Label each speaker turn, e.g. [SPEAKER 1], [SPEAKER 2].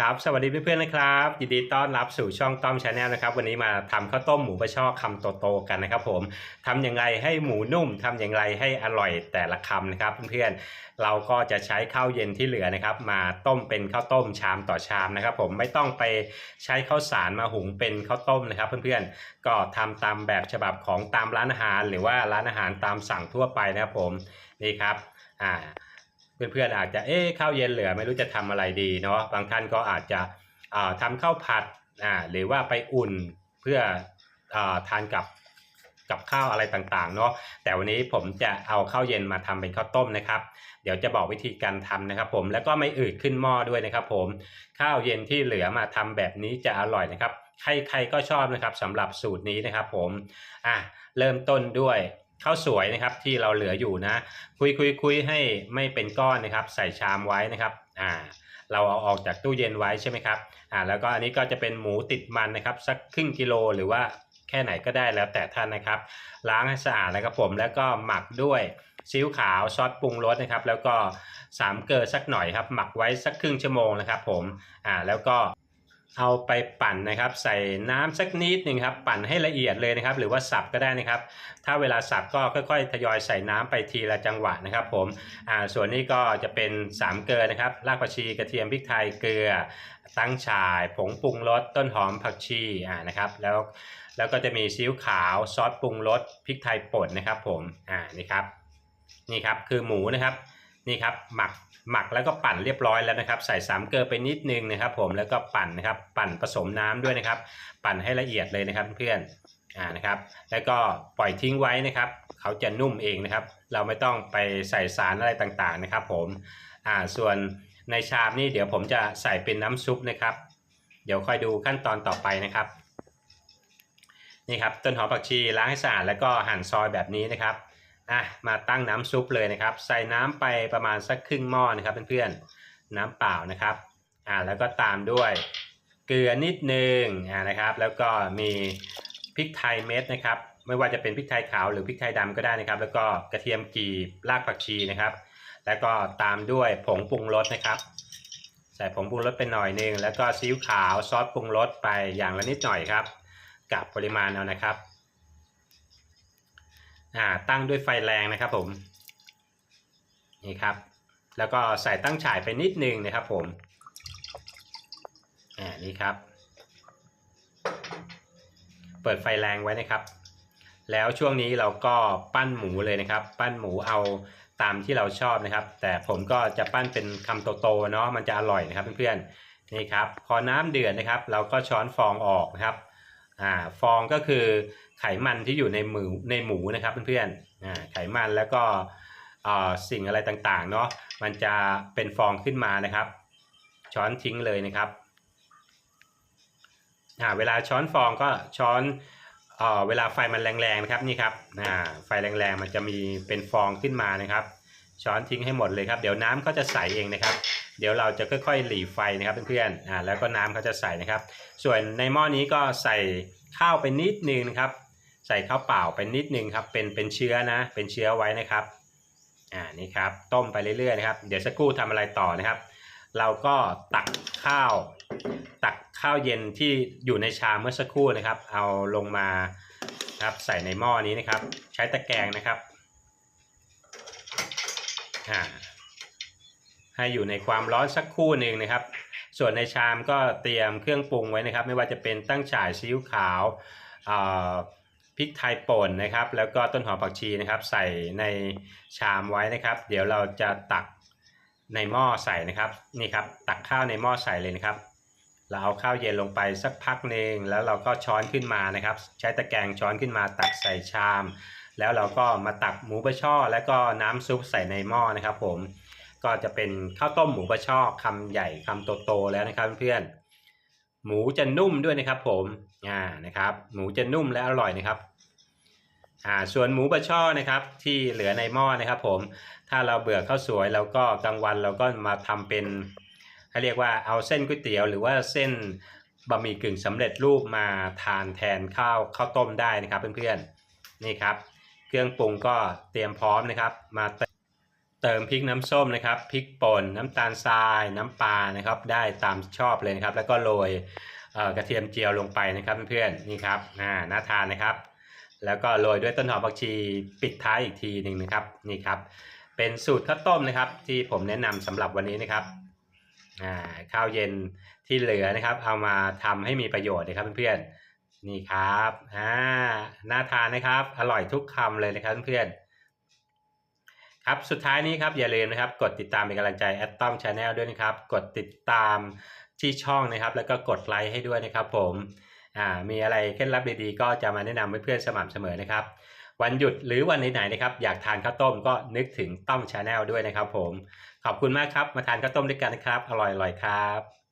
[SPEAKER 1] ครับ สวัสดีเพื่อนๆนะครับ ยินดีต้อนรับสู่ช่องต้อมชาแนลนะครับ วันนี้มาทำข้าวต้มหมูปลาช่อคำโตๆกันนะครับ ผมทำอย่างไรให้หมูนุ่มทำอย่างไรให้อร่อยแต่ละคำนะครับเพื่อนๆ เราก็จะใช้ข้าวเย็นที่เหลือนะครับ มาต้มเป็นข้าวต้มชามต่อชามนะครับ ผมไม่ต้องไปใช้ข้าวสารมาหุงเป็นข้าวต้มนะครับ เพื่อนๆ ก็ทำตามแบบฉบับของตามร้านอาหาร หรือว่าร้านอาหารตามสั่งทั่วไปนะครับผมนี่ครับอ่า เพื่อนๆอาจจะเอ๊ะข้าวเย็นเหลือไม่รู้จะทำอะไรดีเนาะบางท่านก็อาจจะอ่าทำข้าวผัดอ่าหรือว่าไปอุ่นเพื่ออทานกับกับข้าวอะไรต่างๆเนาะแต่วันนี้ผมจะเอาข้าวเย็นมาทำเป็นข้าวต้มนะครับ เดี๋ยวจะบอกวิธีการทำนะครับ ผมแล้วก็ไม่อืดขึ้นหม้อด้วยนะครับ ผมข้าวเย็นที่เหลือมาทำแบบนี้จะอร่อยนะครับ ใครๆก็ชอบนะครับสำหรับสูตรนี้นะครับ ผมอะเริ่มต้นด้วย ข้าวสวยนะครับที่เราเหลืออยู่นะ คุยคุยคุยให้ไม่เป็นก้อนนะครับ ใส่ชามไว้นะครับอ่าเราเอาออกจากตู้เย็นไว้ใช่ไหมครับอ่าแล้วก็อันนี้ก็จะเป็นหมูติดมันนะครับ สักครึ่งกิโลหรือว่าแค่ไหนก็ได้แล้วแต่ท่านนะครับ ล้างให้สะอาดแล้วครับผมแล้วก็หมักด้วยซีอิ๊วขาวซอสปรุงรสนะครับ แล้วก็สามเกลือสักหน่อยครับ หมักไว้สักครึ่งชั่วโมงนะครับ ผมอ่าแล้วก็ เอาไปปั่นนะครับใส่น้ำสักนิดหนึ่งครับปั่นให้ละเอียดเลยนะครับ หรือว่าสับก็ได้นะครับ ถ้าเวลาสับก็ค่อยๆ ทยอยใส่น้ำไปทีละจังหวะนะครับ ผมอ่าส่วนนี้ก็จะเป็น3เกลือนะครับรากผักชีกระเทียมพริกไทยเกลือตั้งฉ่ายผงปรุงรสต้นหอมผักชีอ่านะครับแล้วแล้วก็จะมีซีอิ๊วขาวซอสปรุงรสพริกไทยป่นนะครับ ผมอ่านี่ครับนี่ครับคือหมูนะครับ นี่ครับหมักหมักแล้วก็ปั่นเรียบร้อยแล้วนะครับ ใส่สามเกลือไปนิดนึงนะครับ ผมแล้วก็ปั่นนะครับ ปั่นผสมน้ำด้วยนะครับ ปั่นให้ละเอียดเลยนะครับเพื่อนอ่านะครับ แล้วก็ปล่อยทิ้งไว้นะครับ เขาจะนุ่มเองนะครับ เราไม่ต้องไปใส่สารอะไรต่างๆนะครับ ผมอ่าส่วนในชามนี่เดี๋ยวผมจะใส่เป็นน้ำซุปนะครับ เดี๋ยวค่อยดูขั้นตอนต่อไปนะครับนี่ครับต้นหอมผักชีล้างให้สะอาดแล้วก็หั่นซอยแบบนี้นะครับ อะมาตั้งน้ำซุปเลยนะครับ ใส่น้ำไปประมาณสักครึ่งหม้อนะครับเพื่อนๆน้ำเปล่านะครับอ่าแล้วก็ตามด้วยเกลือนิดนึงอ่านะครับ แล้วก็มีพริกไทยเม็ดนะครับ ไม่ว่าจะเป็นพริกไทยขาวหรือพริกไทยดำก็ได้นะครับ แล้วก็กระเทียมกรีบรากผักชีนะครับ แล้วก็ตามด้วยผงปรุงรสนะครับ ใส่ผงปรุงรสไปหน่อยนึงแล้วก็ซีอิ๊วขาวซอสปรุงรสไปอย่างละนิดหน่อยครับ กับปริมาณเอานะครับ อ่าตั้งด้วยไฟแรงนะครับผมนี่ครับ แล้วก็ใส่ตั้งฉายไปนิดนึงนะครับผมอ่านี่ครับ เปิดไฟแรงไว้นะครับ แล้วช่วงนี้เราก็ปั้นหมูเลยนะครับ ปั้นหมูเอาตามที่เราชอบนะครับ แต่ผมก็จะปั้นเป็นคำโตๆเนาะมันจะอร่อยนะครับเพื่อนๆนี่ครับพอน้ำเดือดนะครับ เราก็ช้อนฟองออกนะครับ อ่าฟองก็คือไขมันที่อยู่ในหมูในหมูนะครับเพื่อนๆอ่าไขมันแล้วก็อ่าสิ่งอะไรต่างๆเนาะมันจะเป็นฟองขึ้นมานะครับ ช้อนทิ้งเลยนะครับอ่าเวลาช้อนฟองก็ช้อนเอ่อเวลาไฟมันแรงๆนะครับนี่ครับอ่าไฟแรงๆมันจะมีเป็นฟองขึ้นมานะครับ ช้อนทิ้งให้หมดเลยครับ เดี๋ยวน้ำก็จะใสเองนะครับ เดี๋ยวเราจะค่อยๆหลีไฟนะครับเพื่อนๆอ่าแล้วก็น้ำเขาจะใส่นะครับ ส่วนในหม้อนี้ก็ใส่ข้าวไปนิดนึงนะครับ ใส่ข้าวเปล่าไปนิดนึงครับ เป็นเป็นเชื้อนะ เป็นเชื้อไว้นะครับอ่านี่ครับต้มไปเรื่อยๆนะครับ เดี๋ยวสักครู่ทำอะไรต่อนะครับ เราก็ตักข้าว ตักข้าวเย็นที่อยู่ในชามเมื่อสักครู่นะครับ เอาลงมาครับใส่ในหม้อนี้นะครับ ใช้ตะแกรงนะครับอ่า ให้อยู่ในความร้อนสักครู่หนึ่งนะครับ ส่วนในชามก็เตรียมเครื่องปรุงไว้นะครับ ไม่ว่าจะเป็นตั้งฉ่ายซีอิ๊วขาวพริกไทยป่นนะครับ แล้วก็ต้นหอมผักชีนะครับ ใส่ในชามไว้นะครับ เดี๋ยวเราจะตักในหม้อใส่นะครับนี่ครับ ตักข้าวในหม้อใส่เลยนะครับ เราเอาข้าวเย็นลงไปสักพักหนึ่งแล้วเราก็ช้อนขึ้นมานะครับ ใช้ตะแกรงช้อนขึ้นมาตักใส่ชาม แล้วเราก็มาตักหมูปลาช่อ แล้วก็น้ำซุปใส่ในหม้อนะครับ ผม ก็จะเป็นข้าวต้มหมูปลาช่อคำใหญ่คำโตๆแล้วนะครับเพื่อนๆหมูจะนุ่มด้วยนะครับ ผมอ่านะครับ หมูจะนุ่มและอร่อยนะครับอ่าส่วนหมูปลาช่อนะครับที่เหลือในหม้อนะครับ ผมถ้าเราเบื่อข้าวสวยเราก็กลางวันเราก็มาทำเป็นเขาเรียกว่าเอาเส้นก๋วยเตี๋ยว หรือว่าเส้นบะหมี่กึ่งสำเร็จรูปมาทานแทนข้าวข้าวต้มได้นะครับเพื่อนๆนี่ครับ เครื่องปรุงก็เตรียมพร้อมนะครับ มา เติมพริกน้ำส้มนะครับพริกป่นน้ำตาลทรายน้ำปลานะครับ ได้ตามชอบเลยนะครับ แล้วก็โรยกระเทียมเจียวลงไปนะครับเพื่อนๆนี่ครับอ่าน่าทานนะครับ แล้วก็โรยด้วยต้นหอมผักชีปิดท้ายอีกทีหนึ่งนะครับนี่ครับ เป็นสูตรข้าวต้มนะครับ ที่ผมแนะนำสำหรับวันนี้นะครับอ่าข้าวเย็นที่เหลือนะครับ เอามาทำให้มีประโยชน์นะครับเพื่อนๆนี่ครับอ่าน่าทานนะครับ อร่อยทุกคำเลยนะครับเพื่อนๆ ครับสุดท้ายนี้ครับอย่าลืมนะครับ กดติดตามเป็นกำลังใจแอตต้อมชาแนลด้วยนะครับ กดติดตามที่ช่องนะครับ แล้วก็กดไลค์ให้ด้วยนะครับ ผมอ่ามีอะไรเคล็ดลับดีๆ ก็จะมาแนะนำเพื่อนๆสม่ำเสมอนะครับ วันหยุดหรือวันไหนๆนะครับ อยากทานข้าวต้มก็นึกถึงต้อมชาแนลด้วยนะครับ ผมขอบคุณมากครับมาทานข้าวต้มด้วยกันนะครับ อร่อยๆครับ